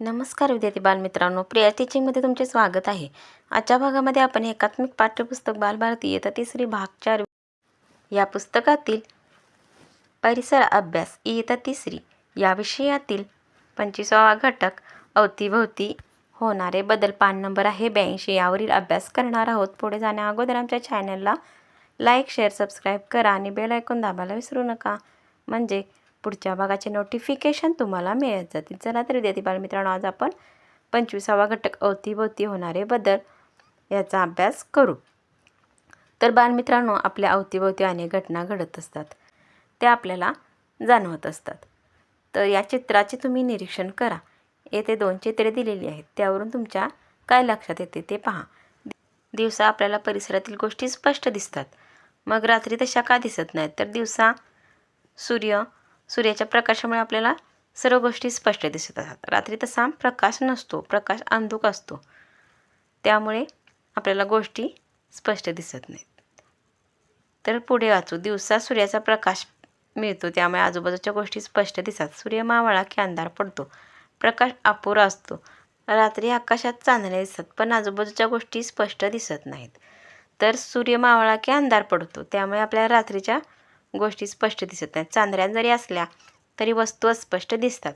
नमस्कार विद्यार्थी बालमित्रांनो प्रिया टीचिंगमध्ये तुमचे स्वागत आहे. आजच्या भागामध्ये आपण एकात्मिक पाठ्यपुस्तक बालभारती येतं तिसरी भाग चार या पुस्तकातील परिसर अभ्यास इयता तिसरी या विषयातील पंचवीसावा घटक अवतीभोवती होणारे बदल पान नंबर आहे ब्याऐंशी. यावरील अभ्यास करणार आहोत. पुढे जाण्या अगोदर आमच्या चॅनलला लाईक शेअर सबस्क्राईब करा आणि बेल ऐकून दाबायला विसरू नका. म्हणजे पुढच्या भागाचे नोटिफिकेशन तुम्हाला मिळत जातील. चला तर विद्यार्थी बालमित्रांनो आज आपण पंचवीसावा घटक अवतीभोवती होणारे बदल याचा अभ्यास करू. तर बालमित्रांनो आपल्या अवतीभोवती अनेक घटना घडत असतात. त्या आपल्याला जाणवत असतात. तर या चित्राचे तुम्ही निरीक्षण करा. येथे दोन चित्रे दिलेली आहेत. त्यावरून तुमच्या काय लक्षात येते ते पहा. दिवसा आपल्याला परिसरातील गोष्टी स्पष्ट दिसतात. मग रात्री तशा का दिसत नाहीत? तर दिवसा सूर्य सूर्याच्या प्रकाशामुळे आपल्याला सर्व गोष्टी स्पष्ट दिसत असतात. रात्री तसा प्रकाश नसतो प्रकाश अंधुक असतो. त्यामुळे आपल्याला गोष्टी स्पष्ट दिसत नाहीत. तर पुढे वाचू. दिवसा सूर्याचा प्रकाश मिळतो त्यामुळे आजूबाजूच्या गोष्टी स्पष्ट दिसतात. सूर्य मावळा की अंधार पडतो. प्रकाश अपुरा असतो. रात्री आकाशात चांदणे दिसतात पण आजूबाजूच्या गोष्टी स्पष्ट दिसत नाहीत. तर सूर्य मावळा की अंधार पडतो त्यामुळे आपल्याला रात्रीच्या गोष्टी स्पष्ट दिसत नाहीत. चांदऱ्या जरी असल्या तरी वस्तू अस्पष्ट दिसतात.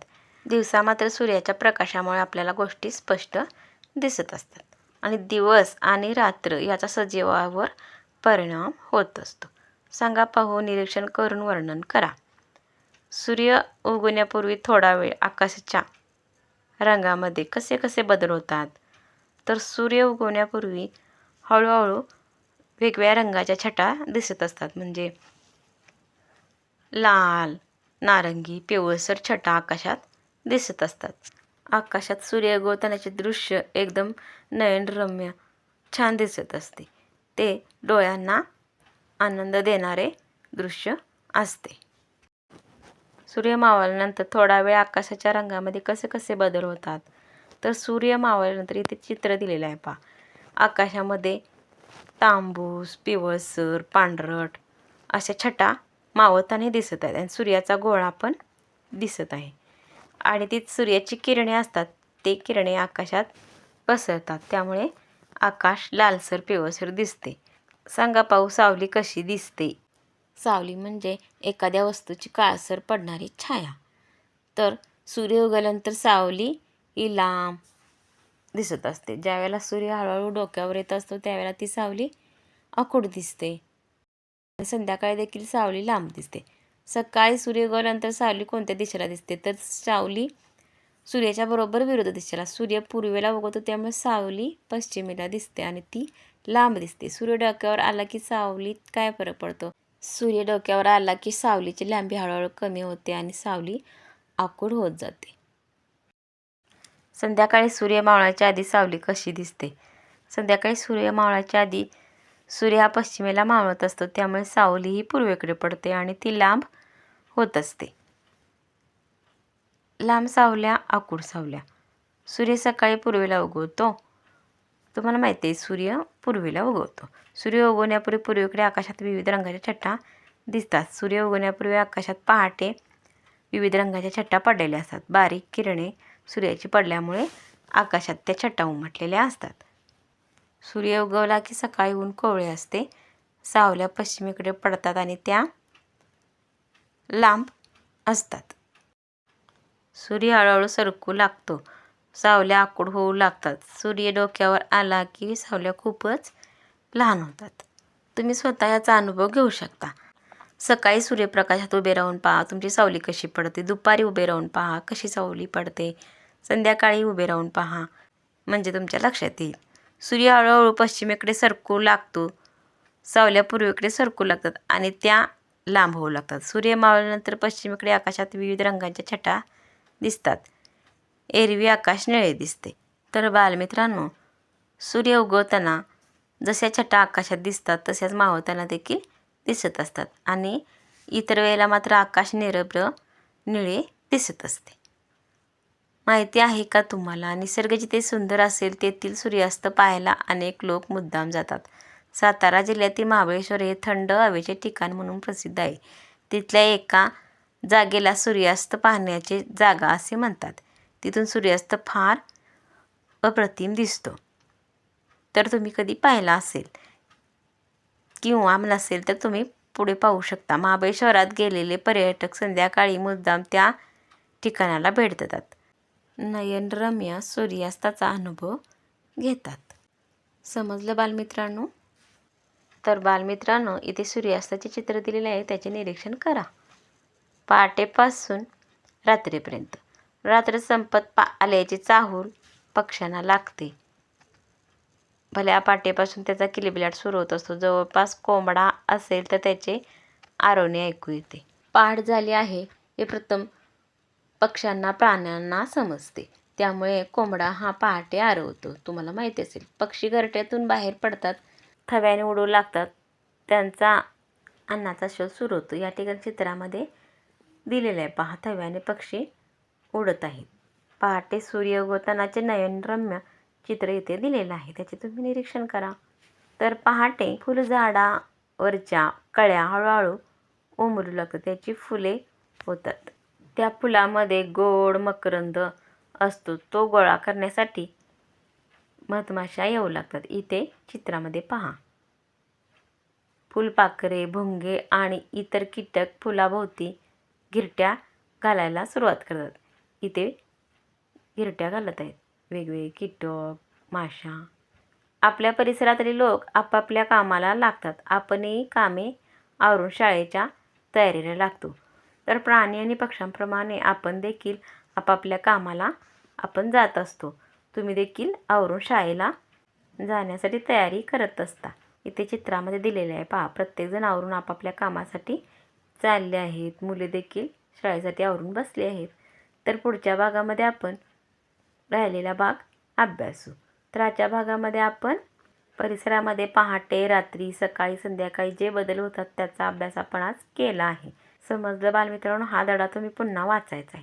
दिवसा मात्र सूर्याच्या प्रकाशामुळे आपल्याला गोष्टी स्पष्ट दिसत असतात. आणि दिवस आणि रात्र याचा सजीवावर परिणाम होत असतो. सांगा पाहू निरीक्षण करून वर्णन करा. सूर्य उगवण्यापूर्वी थोडा वेळ आकाशाच्या रंगामध्ये कसे कसे बदल होतात? तर सूर्य उगवण्यापूर्वी हळूहळू वेगवेगळ्या रंगाच्या छटा दिसत असतात. म्हणजे लाल नारंगी पिवळसर छटा आकाशात दिसत असतात. आकाशात सूर्य उगवतानाचे दृश्य एकदम नयनरम्य छान दिसत असते. ते डोळ्यांना आनंद देणारे दृश्य असते. सूर्य मावळल्यानंतर थोडा वेळ आकाशाच्या रंगामध्ये कसे कसे बदल होतात? तर सूर्य मावळल्यानंतर इथे चित्र दिलेलं आहे पहा. आकाशामध्ये तांबूस पिवळसर पांढरट अशा छटा मावळताना दिसत आहेत. आणि सूर्याचा गोळा पण दिसत आहे. आणि ती सूर्याची किरणे असतात ते किरणे आकाशात पसरतात. त्यामुळे आकाश लालसर पिवळसर दिसते. सांगा पाहू सावली कशी दिसते? सावली म्हणजे एखाद्या वस्तूची काळसर पडणारी छाया. तर सूर्य उगल्यानंतर सावली ही लांब दिसत असते. ज्यावेळेला सूर्य हळूहळू डोक्यावर येत असतो त्यावेळेला ती सावली अकुड दिसते. संध्याकाळी देखील सावली लांब दिसते. सकाळी सूर्य उगवल्यानंतर सावली कोणत्या दिशेला दिसते? तर सावली सूर्याच्या बरोबर विरुद्ध दिशेला. सूर्य पूर्वेला उगवतो त्यामुळे सावली पश्चिमेला दिसते आणि ती लांब दिसते. सूर्य डोक्यावर आला की सावलीत काय फरक पडतो? सूर्य डोक्यावर आला की सावलीची लांबी हळूहळू कमी होते आणि सावली आकूड होत जाते. संध्याकाळी सूर्य मावळाच्या आधी सावली कशी दिसते? संध्याकाळी सूर्य मावळाच्या आधी सूर्य हा पश्चिमेला मावळत असतो त्यामुळे सावली ही पूर्वेकडे पडते आणि ती लांब होत असते. लांब सावल्या आकूड सावल्या. सूर्य सकाळी पूर्वेला उगवतो. तुम्हाला माहिती आहे सूर्य पूर्वेला उगवतो. सूर्य उगवण्यापूर्वी पूर्वेकडे आकाशात विविध रंगाच्या छटा दिसतात. सूर्य उगवण्यापूर्वी आकाशात पहाटे विविध रंगाच्या छट्टा पडलेल्या असतात. बारीक किरणे सूर्याची पडल्यामुळे आकाशात त्या छट्टा उमटलेल्या असतात. सूर्य उगवला की सकाळी ऊन कोवळे असते. सावल्या पश्चिमेकडे पडतात आणि त्या लांब असतात. सूर्य हळूहळू सरकू लागतो. सावल्या आकूड होऊ लागतात. सूर्य डोक्यावर आला की सावल्या खूपच लहान होतात. तुम्ही स्वतः याचा अनुभव घेऊ शकता. सकाळी सूर्यप्रकाशात उभे राहून पहा. तुमची सावली कशी पडते? दुपारी उभे राहून पहा. कशी सावली पडते? संध्याकाळी उभे राहून पहा. म्हणजे तुमच्या लक्षात येईल. सूर्य हळूहळू पश्चिमेकडे सरकू लागतो. सावल्या पूर्वेकडे सरकू लागतात आणि त्या लांब होऊ लागतात. सूर्य मावळल्यानंतर पश्चिमेकडे आकाशात विविध रंगांच्या छटा दिसतात. एरवी आकाश निळे दिसते. तर बालमित्रांनो सूर्य उगवताना जशा छटा आकाशात दिसतात तशाच मावळताना देखील दिसत असतात आणि इतर वेळेला मात्र आकाश निरभ्र निळे दिसत असते. माहिती आहे का तुम्हाला? निसर्ग जिथे सुंदर असेल तेथील सूर्यास्त पाहायला अनेक लोक मुद्दाम जातात. सातारा जिल्ह्यातील महाबळेश्वर हे थंड हवेचे ठिकाण म्हणून प्रसिद्ध आहे. तिथल्या एका जागेला सूर्यास्त पाहण्याची जागा असे म्हणतात. तिथून सूर्यास्त फार अप्रतिम दिसतो. तर तुम्ही कधी पाहिला असेल? किंवा नसेल तर तुम्ही पुढे पाहू शकता. महाबळेश्वरात गेलेले पर्यटक संध्याकाळी मुद्दाम त्या ठिकाणाला भेट देतात. नयनरम्य सूर्यास्ताचा अनुभव घेतात. समजलं बालमित्रांनो? तर बालमित्रांनो इथे सूर्यास्ताचे चित्र दिलेले आहे त्याचे निरीक्षण करा. पहाटेपासून रात्रीपर्यंत. रात्र संपत पा आल्याची चाहूल पक्ष्यांना लागते. भल्या पहाटेपासून त्याचा किलबिलाट सुरू होत असतो. जवळपास कोंबडा असेल तर त्याचे आरोणे ऐकू येते. पहाट झाली आहे. हे प्रथम पक्ष्यांना प्राण्यांना समजते. त्यामुळे कोंबडा हा पहाटे आरवतो. तुम्हाला माहिती असेल पक्षी घरट्यातून बाहेर पडतात थव्याने उडू लागतात. त्यांचा अन्नाचा शोध सुरू होतो. या ठिकाणी चित्रामध्ये दिलेलं आहे. पहा थव्याने पक्षी उडत आहेत. पहाटे सूर्य उगवतानाचे नयनरम्य चित्र इथे दिलेलं आहे. त्याचे तुम्ही निरीक्षण करा. तर पहाटे फुलझाडावरच्या कळ्या हळूहळू उमरू लागतात. त्याची फुले होतात. त्या फुलामध्ये गोड मकरंद असतो. तो गोळा करण्यासाठी मधमाशा येऊ लागतात. इथे चित्रामध्ये पहा. फुलपाखरे भुंगे आणि इतर कीटक फुलाभोवती घिरट्या घालायला सुरुवात करतात. इथे घिरट्या घालत आहेत. वेगवेगळे कीटक माशा. आपल्या परिसरातले लोक आपापल्या कामाला लागतात. आपणही कामे आवरून शाळेच्या तयारीला लागतो. तर प्राणी आणि पक्ष्यांप्रमाणे आपण देखील आपापल्या कामाला आपण जात असतो. तुम्ही देखील आवरून शाळेला जाण्यासाठी तयारी करत असता. इथे चित्रामध्ये दिलेले आहे पहा प्रत्येकजण आवरून आपापल्या कामासाठी चालले आहेत. मुले देखील शाळेसाठी आवरून बसले आहेत. तर पुढच्या भागामध्ये आपण राहिलेला भाग अभ्यासू. तर आजच्या भागामध्ये आपण परिसरामध्ये पहाटे रात्री सकाळी संध्याकाळी जे बदल होतात त्याचा अभ्यास आपण आज केला आहे. समजलं बालमित्रांनो हा धडा तुम्ही पुन्हा वाचायचा आहे.